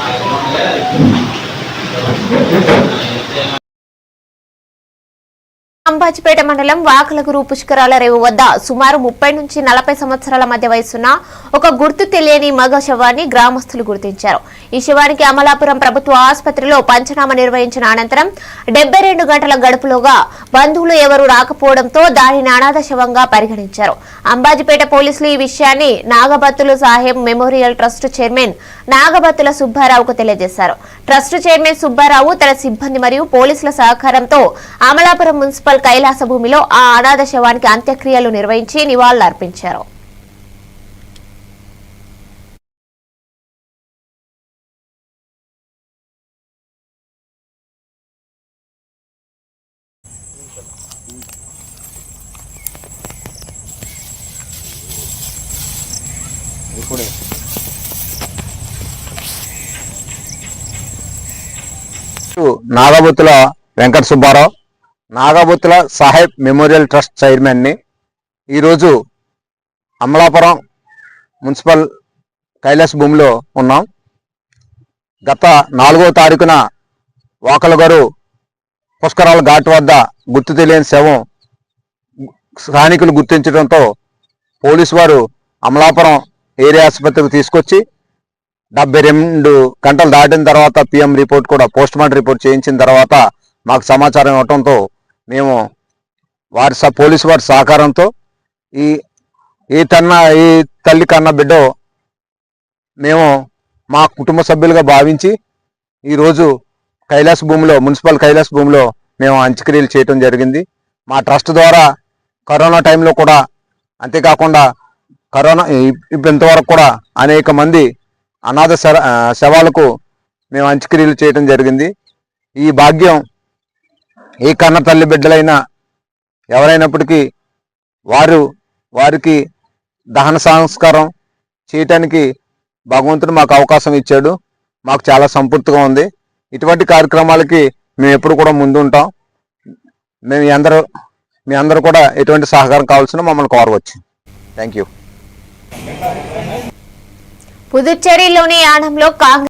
Thank you. Ambajipeta మండలం వాకలగురు పుష్కరాల రేవు వద్ద సుమారు ముప్పై నుంచి నలభై సంవత్సరాల మధ్య వయసున్న ఒక గుర్తు తెలియని మగ శవాన్ని గ్రామస్తులు గుర్తించారు. ఈ శవానికి అమలాపురం ప్రభుత్వ ఆసుపత్రిలో పంచనామా నిర్వహించిన అనంతరం డెబ్బై రెండు గంటల గడుపులోగా బంధువులు ఎవరూ రాకపోవడంతో దానిని అనాథ శవంగా పరిగణించారు. అంబాజీపేట పోలీసులు ఈ విషయాన్ని Nagabattula Saheb memorial trust chairman Nagabattula సుబ్బారావుకు తెలియజేశారు. ట్రస్ట్ చైర్మన్ సుబ్బారావు తన సిబ్బంది మరియు పోలీసుల సహకారంతో అమలాపురం మున్సిపల్ కైలాస భూమిలో ఆ అనాథ శవానికి అంత్యక్రియలు నిర్వహించి నివాళులర్పించారు. నాగబుత్తుల వెంకట సుబ్బారావు నాగబుత్తుల సాహెబ్ మెమోరియల్ ట్రస్ట్ చైర్మన్ని ఈరోజు అమలాపురం మున్సిపల్ కైలాస్ భూమిలో ఉన్నాం. గత నాలుగో తారీఖున వాకల గారు పుష్కరాల ఘాట్ వద్ద గుర్తు తెలియని శవం స్థానికులు గుర్తించడంతో పోలీసు వారు అమలాపురం ఏరియా ఆసుపత్రికి తీసుకొచ్చి డెబ్బై రెండు గంటలు దాటిన తర్వాత పిఎం రిపోర్ట్ కూడా పోస్ట్ మార్టం రిపోర్ట్ చేయించిన తర్వాత మాకు సమాచారం ఇవ్వటంతో మేము వారి పోలీసు వారి సహకారంతో ఈ ఈ తన్న ఈ తల్లి కన్న బిడ్డ మేము మా కుటుంబ సభ్యులుగా భావించి ఈరోజు కైలాస భూమిలో మున్సిపల్ కైలాస భూమిలో మేము అంత్యక్రియలు చేయటం జరిగింది. మా ట్రస్ట్ ద్వారా కరోనా టైంలో కూడా అంతేకాకుండా కరోనా ఇప్పుడు ఇంతవరకు కూడా అనేక మంది అనాథ శవాలకు మేము అంత్యక్రియలు చేయటం జరిగింది. ఈ భాగ్యం ఏ కన్న తల్లి బిడ్డలైనా ఎవరైనప్పటికీ వారు వారికి దహన సంస్కారం చేయటానికి భగవంతుడు మాకు అవకాశం ఇచ్చాడు. మాకు చాలా సంపూర్తిగా ఉంది. ఇటువంటి కార్యక్రమాలకి మేము ఎప్పుడు కూడా ముందు ఉంటాం. మేము అందరూ మీ అందరూ కూడా ఎటువంటి సహకారం కావాల్సిన మమ్మల్ని కోరవచ్చు. థ్యాంక్ యూ పుదుచ్చేరిలోని యానంలో కాంగ్రెస్